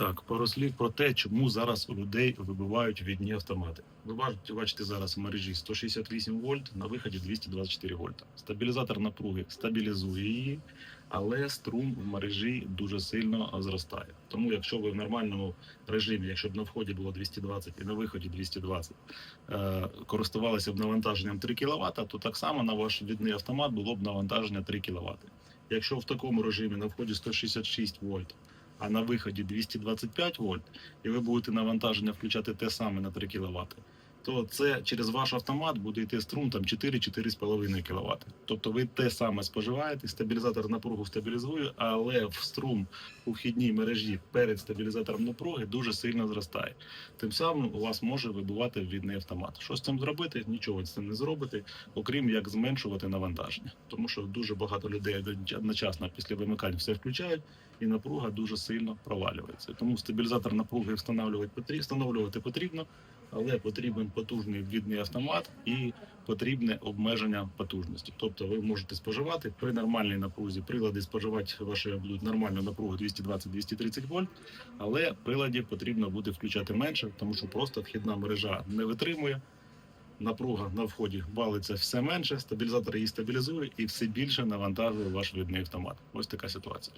Так, пару слів про те, чому зараз у людей вибивають відні автомати. Ви бачите зараз в мережі 168 вольт, на виході 224 вольта. Стабілізатор напруги стабілізує її, але струм в мережі дуже сильно зростає. Тому, якщо ви в нормальному режимі, якщо б на вході було 220 і на виході 220, е, користувалися б навантаженням 3 кВт, то так само на ваш відний автомат було б навантаження 3 кВт. Якщо в такому режимі на вході 166 вольт, а на виході 225 вольт, і ви будете навантаження включати те саме на 3 кВт, то це через ваш автомат буде йти струм там 4-4,5 кВт. Тобто ви те саме споживаєте, стабілізатор напругу стабілізує, але в струм у вхідній мережі перед стабілізатором напруги дуже сильно зростає. Тим самим у вас може вибувати відний автомат. Що з цим зробити? Нічого з цим не зробити, окрім як зменшувати навантаження. Тому що дуже багато людей одночасно після вимикань все включають, і напруга дуже сильно провалюється. Тому стабілізатор напруги встановлювати потрібно, але потрібен потужний відний автомат і потрібне обмеження потужності. Тобто ви можете споживати при нормальній напрузі. Прилади споживати ваші будуть нормальну напругу 220-230 вольт, але приладів потрібно буде включати менше, тому що просто вхідна мережа не витримує. Напруга на вході балиться все менше, стабілізатор її стабілізує і все більше навантажує ваш відний автомат. Ось така ситуація.